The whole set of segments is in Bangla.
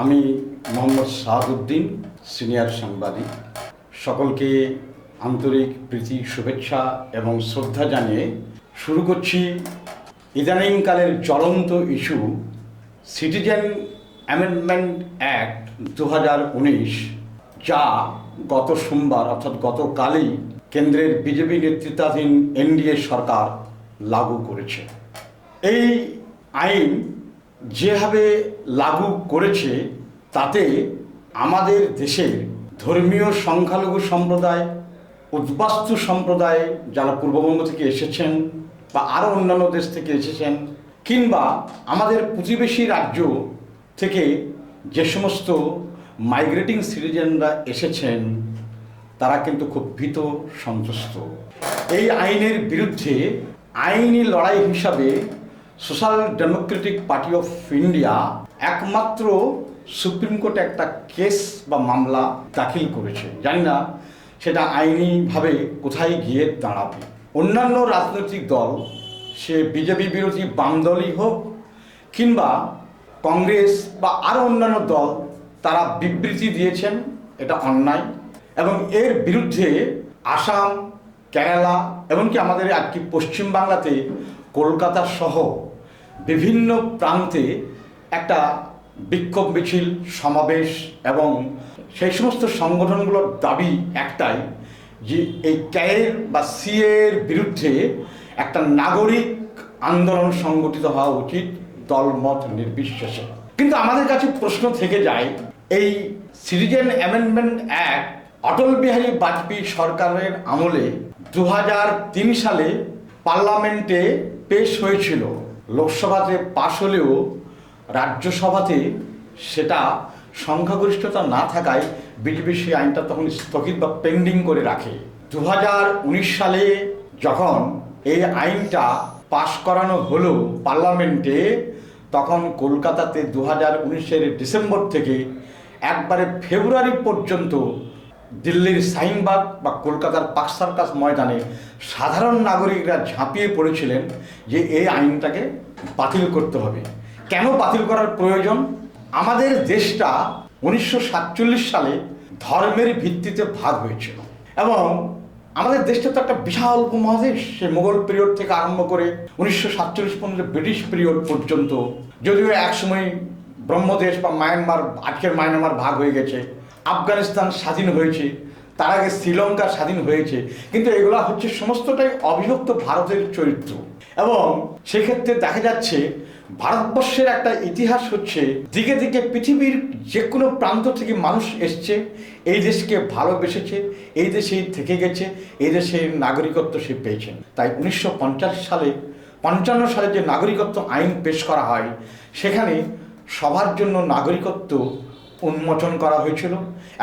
আমি মোহাম্মদ শাহাবুদ্দিন সিনিয়র সাংবাদিক। সকলকে আন্তরিক প্রীতি, শুভেচ্ছা এবং শ্রদ্ধা জানিয়ে শুরু করছি ইদানিংকালের চলন্ত ইস্যু সিটিজেন অ্যামেন্ডমেন্ট অ্যাক্ট দু হাজার উনিশ, যা গত সোমবার অর্থাৎ গতকালই কেন্দ্রের বিজেপি নেতৃত্বাধীন এনডিএ সরকার লাগু করেছে। এই আইন যেভাবে লাগু করেছে, তাতে আমাদের দেশের ধর্মীয় সংখ্যালঘু সম্প্রদায়, উদ্বাস্তু সম্প্রদায় যারা পূর্ববঙ্গ থেকে এসেছেন বা আরও অন্যান্য দেশ থেকে এসেছেন, কিংবা আমাদের প্রতিবেশী রাজ্য থেকে যে সমস্ত মাইগ্রেটিং সিটিজেনরা এসেছেন, তারা কিন্তু খুব ভীত সন্ত্রস্ত এই আইনের বিরুদ্ধে আইনি লড়াই হিসাবে social democratic party of India একমাত্র সুপ্রিম কোর্টে একটা কেস বা মামলা দাখিল করেছে। জানি না সেটা আইনিভাবে কোথায় গিয়ে দাঁড়াবে। অন্যান্য রাজনৈতিক দল, সে বিজেপি বিরোধী বাম দলই হোক কিংবা কংগ্রেস বা আরও অন্যান্য দল, তারা বিবৃতি দিয়েছেন, এটা অন্যায়। এবং এর বিরুদ্ধে আসাম, কেরালা, এমনকি আমাদের আর কি পশ্চিমবাংলাতে কলকাতা সহ বিভিন্ন প্রান্তে একটা বিক্ষোভ মিছিল, সমাবেশ এবং সেই সমস্ত সংগঠনগুলোর দাবি একটাই যে এই ক্যায়ের বা সিএর বিরুদ্ধে একটা নাগরিক আন্দোলন সংগঠিত হওয়া উচিত দলমত নির্বিশেষে। কিন্তু আমাদের কাছে প্রশ্ন থেকে যায়, এই citizen amendment act Atal Bihari Vajpayee সরকারের আমলে দু হাজার তিন সালে পার্লামেন্টে পেশ হয়েছিল। লোকসভাতে পাশ হলেও রাজ্যসভাতে সেটা সংখ্যাগরিষ্ঠতা না থাকায় বিজেপি সেই আইনটা তখন স্থগিত বা পেন্ডিং করে রাখে। দু হাজার উনিশ সালে যখন এই আইনটা পাশ করানো হলো পার্লামেন্টে, তখন কলকাতাতে দু হাজার উনিশের ডিসেম্বর থেকে একবারে ফেব্রুয়ারি পর্যন্ত দিল্লির শাহিনবাগ বা কলকাতার পাক সার্কাস ময়দানে সাধারণ নাগরিকরা ঝাঁপিয়ে পড়েছিলেন যে এই আইনটাকে বাতিল করতে হবে। কেন বাতিল করার প্রয়োজন? আমাদের দেশটা উনিশশো সাতচল্লিশ সালে ধর্মের ভিত্তিতে ভাগ হয়েছিল এবং আমাদের দেশটা তো একটা বিশাল উপমহাদেশ। সে মোগল পিরিয়ড থেকে আরম্ভ করে উনিশশো সাতচল্লিশ পর্যন্ত, ব্রিটিশ পিরিয়ড পর্যন্ত, যদিও একসময় ব্রহ্মদেশ বা মায়ানমার, আজকের মায়ানমার ভাগ হয়ে গেছে। আফগানিস্তান স্বাধীন হয়েছে। তার আগে শ্রীলঙ্কা স্বাধীন হয়েছে। কিন্তু এগুলো হচ্ছে সমস্তটাই অবিভক্ত ভারতের চরিত্র। এবং সেক্ষেত্রে দেখা যাচ্ছে, ভারতবর্ষের একটা ইতিহাস হচ্ছে, দিকে দিকে পৃথিবীর যে কোনো প্রান্ত থেকে মানুষ এসছে, এই দেশকে ভালোবেসেছে, এই দেশেই থেকে গেছে, এই দেশের নাগরিকত্ব সে পেয়েছেন তাই উনিশশো পঞ্চাশ সালে, পঞ্চান্ন সালে যে নাগরিকত্ব আইন পেশ করা হয়, সেখানে সবার জন্য নাগরিকত্ব উন্মোচন করা হয়েছিল।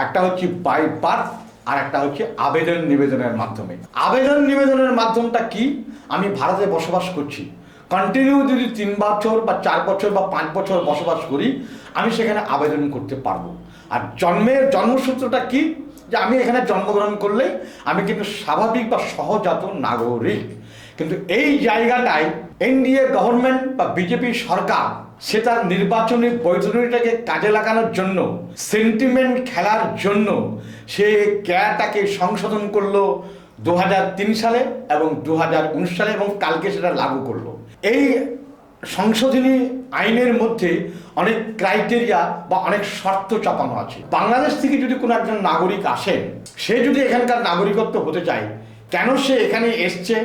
একটা হচ্ছে বাই বার্থ আর একটা হচ্ছে আবেদন নিবেদনের মাধ্যমে। আবেদন নিবেদনের মাধ্যমটা কি? আমি ভারতে বসবাস করছি। কন্টিনিউ যদি তিন বছর বা চার বছর বা পাঁচ বছর বসবাস করি, আমি সেখানে আবেদন করতে পারব। আর জন্মের জন্মসূত্রটা কি? যে আমি এখানে জন্মগ্রহণ করলে আমি কিন্তু স্বাভাবিক বা সহজাত নাগরিক। কিন্তু এই জায়গাটায় এনডিএ গভর্নমেন্ট বা বিজেপি সরকার সে তার নির্বাচনী বৈতরণীটাকে কাজে লাগানোর জন্য সেন্টিমেন্ট খেলার জন্য সে ক্যাটাকে সংশোধন করল দু হাজার তিন সালে এবং দু সালে এবং কালকে সেটা লাগু করল। এই সংশোধনী আইনের মধ্যে অনেক ক্রাইটেরিয়া বা অনেক শর্ত চাপানো আছে। বাংলাদেশ থেকে যদি কোনো একজন নাগরিক আসেন, সে যদি এখানকার নাগরিকত্ব হতে চায়, কেন সে এখানে এসছে?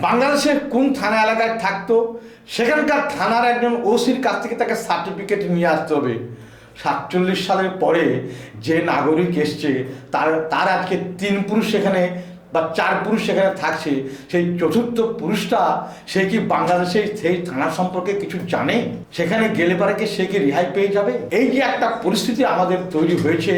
বাংলাদেশের কোন থানা এলাকায় থাকতো? সেখানকার থানার একজন ওসির কাছ থেকে তাকে সার্টিফিকেট নিয়ে আসতে হবে। সাতচল্লিশ সালের পরে যে নাগরিক এসছে, তার তার আজকে তিন পুরুষ সেখানে বা চার পুরুষ সেখানে থাকছে। সেই চতুর্থ পুরুষটা, সে কি বাংলাদেশে সেই থানা সম্পর্কে কিছু জানে? সেখানে গেলে পরে কি সে কি রেহাই পেয়ে যাবে? এই যে একটা পরিস্থিতি আমাদের তৈরি হয়েছে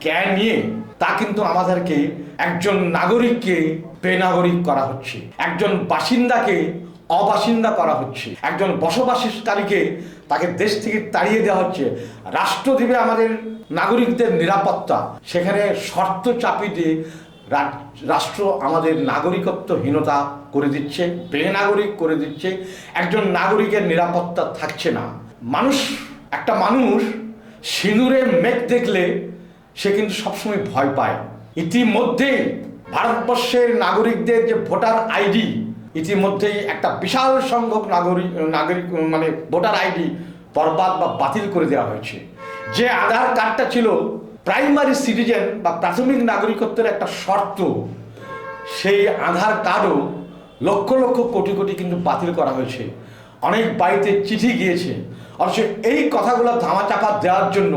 ক্যা নিয়ে তা কিন্তু আমাদেরকে একজন নাগরিককে বেনাগরিক করা হচ্ছে। একজন বাসিন্দাকে অবাসিন্দা করা হচ্ছে। একজন বসবাসকারীকে তাকে দেশ থেকে তাড়িয়ে দেওয়া হচ্ছে। রাষ্ট্র দিবে আমাদের নাগরিকদের নিরাপত্তা। সেখানে শর্ত চাপিয়ে দিয়ে রাষ্ট্র আমাদের নাগরিকত্বহীনতা করে দিচ্ছে, বেনাগরিক করে দিচ্ছে। একজন নাগরিকের নিরাপত্তা থাকছে না। মানুষ, একটা মানুষ সিঁদুরে মেঘ দেখলে সে কিন্তু সবসময় ভয় পায়। ইতিমধ্যে ভারতবর্ষের নাগরিকদের যে ভোটার আইডি, ইতিমধ্যেই একটা বিশাল সংখ্যক নাগরিক নাগরিক মানে ভোটার আইডি বরবাদ বা বাতিল করে দেওয়া হয়েছে। যে আধার কার্ডটা ছিল প্রাইমারি সিটিজেন বা প্রাথমিক নাগরিকত্বের একটা শর্ত, সেই আধার কার্ডও লক্ষ লক্ষ কোটি কোটি কিন্তু বাতিল করা হয়েছে। অনেক বাড়িতে চিঠি গিয়েছে। অথচ এই কথাগুলো ধামাচাপা দেওয়ার জন্য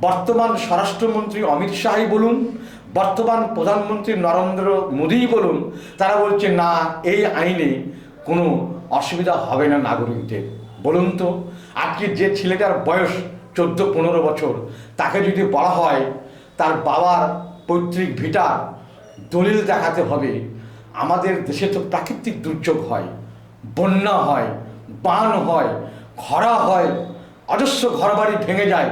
বর্তমান স্বরাষ্ট্রমন্ত্রী অমিত শাহই বলুন, বর্তমান প্রধানমন্ত্রী নরেন্দ্র মোদীই বলুন, তারা বলছে, না, এই আইনে কোনো অসুবিধা হবে না নাগরিকদের। বলুন তো, আজকে যে ছেলেটার বয়স চোদ্দ পনেরো বছর, তাকে যদি বলা হয়, তার বাবার পৈতৃক ভিটার দলিল দেখাতে হবে। আমাদের দেশে তো প্রাকৃতিক দুর্যোগ হয়, বন্যা হয়, বান হয়, খরা হয়, অজস্র ঘরবাড়ি ভেঙে যায়।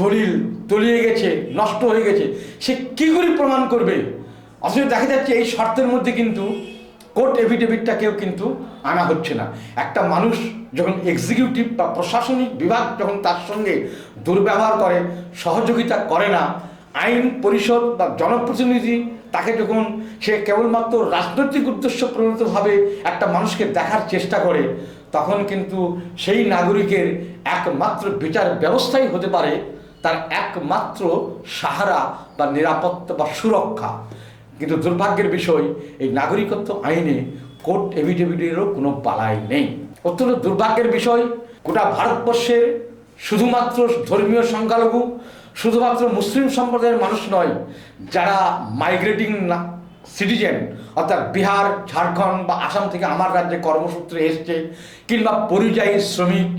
দলিল তলিয়ে গেছে, নষ্ট হয়ে গেছে। সে কী করে প্রমাণ করবে? অথচ দেখা যাচ্ছে এই শর্তের মধ্যে কিন্তু কোর্ট এফিডেভিটটাকেও কিন্তু আনা হচ্ছে না। একটা মানুষ যখন এক্সিকিউটিভ বা প্রশাসনিক বিভাগ যখন তার সঙ্গে দুর্ব্যবহার করে, সহযোগিতা করে না, আইন পরিষদ বা জনপ্রতিনিধি তাকে যখন সে কেবলমাত্র রাজনৈতিক উদ্দেশ্য প্রণীতভাবে একটা মানুষকে দেখার চেষ্টা করে, তখন কিন্তু সেই নাগরিকের একমাত্র বিচার ব্যবস্থাই হতে পারে তার একমাত্র সাহারা বা নিরাপত্তা বা সুরক্ষা। কিন্তু দুর্ভাগ্যের বিষয়, এই নাগরিকত্ব আইনে কোর্ট এভিডেভিটেরও কোনো পালাই নেই। অত্যন্ত দুর্ভাগ্যের বিষয়, গোটা ভারতবর্ষের শুধুমাত্র ধর্মীয় সংখ্যালঘু, শুধুমাত্র মুসলিম সম্প্রদায়ের মানুষ নয়, যারা মাইগ্রেটিং না সিটিজেন অর্থাৎ বিহার, ঝাড়খণ্ড বা আসাম থেকে আমার রাজ্যে কর্মসূত্রে এসছে, কিংবা পরিযায়ী শ্রমিক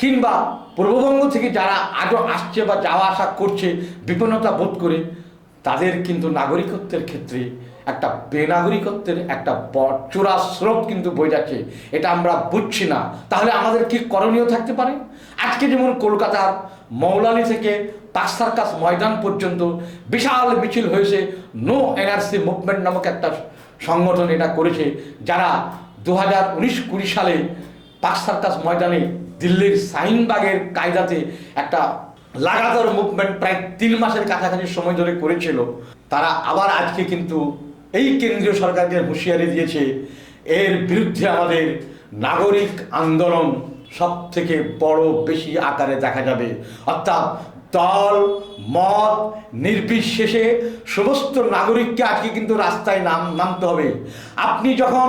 কিংবা পূর্ববঙ্গ থেকে যারা আজও আসছে বা যাওয়া আসা করছে, বিপন্নতা বোধ করে, তাদের কিন্তু নাগরিকত্বের ক্ষেত্রে একটা বেনাগরিকত্বের একটা চূড়া স্রোত কিন্তু বয়ে যাচ্ছে। এটা আমরা বুঝছি না। তাহলে আমাদের কি করণীয় থাকতে পারে? আজকে যেমন কলকাতার মৌলালি থেকে পাঁচ সার্কাস ময়দান পর্যন্ত বিশাল মিছিল হয়েছে নো এনআরসি মুভমেন্ট নামক একটা সংগঠন এটা করেছে, যারা দু হাজার উনিশ কুড়ি সালে পাঁচ সার্কাস ময়দানে দিল্লির শাহিনবাগের কায়দাতে একটা লাগাতার মুভমেন্ট প্রায় তিন মাসের কাছাকাছি সময় ধরে করেছিল। তারা আবার আজকে কিন্তু এই কেন্দ্রীয় সরকারকে হুঁশিয়ারি দিয়েছে, এর বিরুদ্ধে আমাদের নাগরিক আন্দোলন সব থেকে বড় বেশি আকারে দেখা যাবে। অর্থাৎ দল, মত, নির্বিশেষে সমস্ত নাগরিককে আজকে কিন্তু রাস্তায় নাম নামতে হবে। আপনি যখন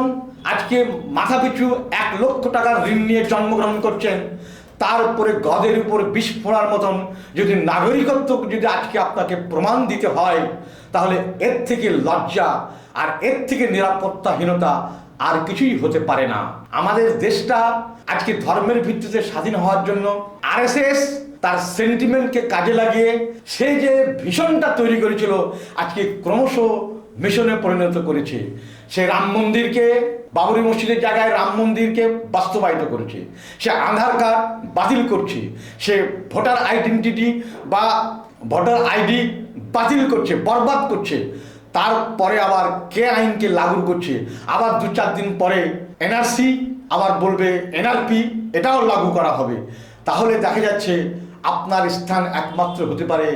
আজকে মাথাপিছু এক লক্ষ টাকার ঋণ নিয়ে জন্মগ্রহণ করছেন। তার উপরে গদের উপর বিষ ফোড়ার মতন যদি নাগরিকত্ব যদি আজকে আপনাকে প্রমাণ দিতে হয়, তাহলে এর থেকে লজ্জা আর এর থেকে নিরাপত্তাহীনতা আর কিছুই হতে পারে না। আমাদের দেশটা আজকে ধর্মের ভিত্তিতে স্বাধীন হওয়ার জন্য আরএসএস তার সেন্টিমেন্টকে কাজে লাগিয়ে সে যে ভীষণটা তৈরি করেছিল, আজকে ক্রমশ মিশনে পরিণত করেছে। সে রাম মন্দিরকে, বাবরি মসজিদের জায়গায় রাম মন্দিরকে বাস্তবায়িত করেছে। সে আধার কার্ড বাতিল করছে। সে ভোটার আইডেন্টিটি বা ভোটার আইডি বাতিল করছে, বরবাদ করছে। তারপরে আবার কে আইনকে লাগু করছে? আবার দু চার দিন পরে এনআরসি আবার বলবে, এনআরপি, এটাও লাগু করা হবে। তাহলে দেখা যাচ্ছে আপনার স্থান একমাত্র হতে পারে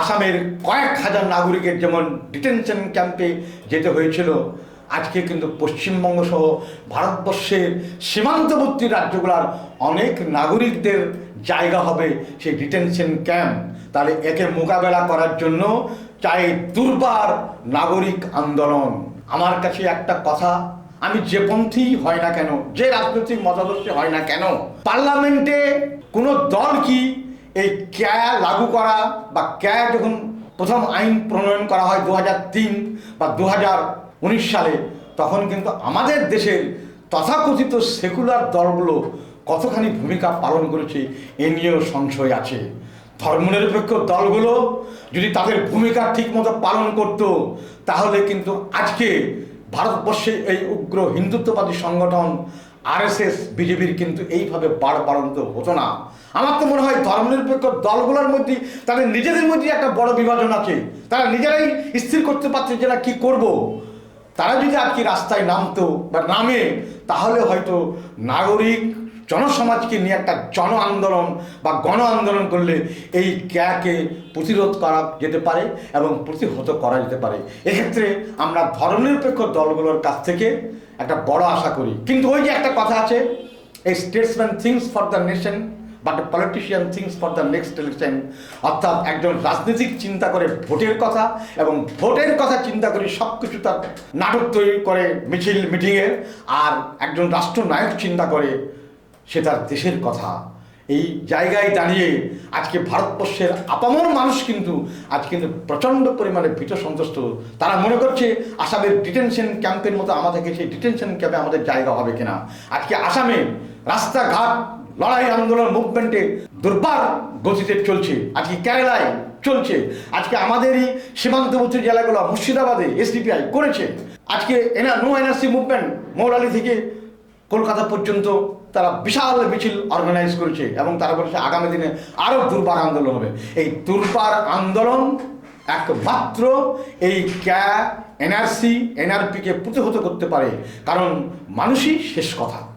আসামের কয়েক হাজার নাগরিকের যেমন ডিটেনশন ক্যাম্পে যেতে হয়েছিল আজকে কিন্তু পশ্চিমবঙ্গ সহ ভারতবর্ষের সীমান্তবর্তী রাজ্যগুলোর অনেক নাগরিকদের জায়গা হবে সেই ডিটেনশন ক্যাম্প। তাহলে একে মোকাবেলা করার জন্য চাই দুর্বার নাগরিক আন্দোলন। আমার কাছে একটা কথা, আমি যে পন্থী হয় না কেন, যে রাজনৈতিক মতাদর্শে হয় না কেন, পার্লামেন্টে কোনো দল কি এই ক্যা লাগু করা বা ক্যা যখন প্রথম আইন প্রণয়ন করা হয় দু বা দু হাজার উনিশ সালে, তখন কিন্তু আমাদের দেশের তথাকথিত সেকুলার দলগুলো কতখানি ভূমিকা পালন করেছে, এ নিয়েও সংশয় আছে। ধর্মনিরপেক্ষ দলগুলো যদি তাদের ভূমিকা ঠিকমতো পালন করত, তাহলে কিন্তু আজকে ভারতবর্ষে এই উগ্র হিন্দুত্ববাদী সংগঠন আরএসএস, বিজেপির কিন্তু এইভাবে বাড় বাড়ন্ত হতো না। আমার তো মনে হয় ধর্মনিরপেক্ষ দলগুলোর মধ্যে তাদের নিজেদের মধ্যে একটা বড় বিভাজন আছে। তারা নিজেরাই স্থির করতে পারছে যে না কী করব। তারা যদি আজকে রাস্তায় নামতো বা নামে, তাহলে হয়তো নাগরিক জনসমাজকে নিয়ে একটা জন আন্দোলন বা গণ আন্দোলন করলে এই ক্যাকে প্রতিরোধ করা যেতে পারে এবং প্রতিহত করা যেতে পারে। এক্ষেত্রে আমরা ধর্মনিরপেক্ষ দলগুলোর কাছ থেকে একটা বড় আশা করি। কিন্তু ওই যে একটা কথা আছে, এই statesman thinks for the nation but politician thinks for the next election অর্থাৎ একজন রাজনীতিক চিন্তা করে ভোটের কথা এবং ভোটের কথা চিন্তা করে সব কিছু তার নাটক তৈরি করে মিছিল মিটিংয়ের আর একজন রাষ্ট্রনায়ক চিন্তা করে সে তার দেশের কথা। এই জায়গায় দাঁড়িয়ে আজকে ভারতবর্ষের আপামর মানুষ কিন্তু আজ কিন্তু প্রচণ্ড পরিমাণে ভীত সন্তুষ্ট। তারা মনে করছে আসামের ডিটেনশন ক্যাম্পের মতো আমাদেরকে সেই ডিটেনশন ক্যাম্পে আমাদের জায়গা হবে কিনা। আজকে আসামে রাস্তাঘাট লড়াই আন্দোলন মুভমেন্টে দুর্বার গতিতে চলছে। আজকে কেরালায় চলছে। আজকে আমাদেরই সীমান্তবর্তী জেলাগুলো মুর্শিদাবাদে এসডিপিআই করেছে। আজকে এনা নো এনআরসি মুভমেন্ট মৌলালি থেকে কলকাতা পর্যন্ত তারা বিশাল মিছিল অর্গানাইজ করেছে এবং তারা বলেছে আগামী দিনে আরও দুর্বার আন্দোলন হবে। এই দুর্বার আন্দোলন একমাত্র এই ক্যা এনআরসি এনআরপিকে প্রতিহত করতে পারে। কারণ মানুষই শেষ কথা।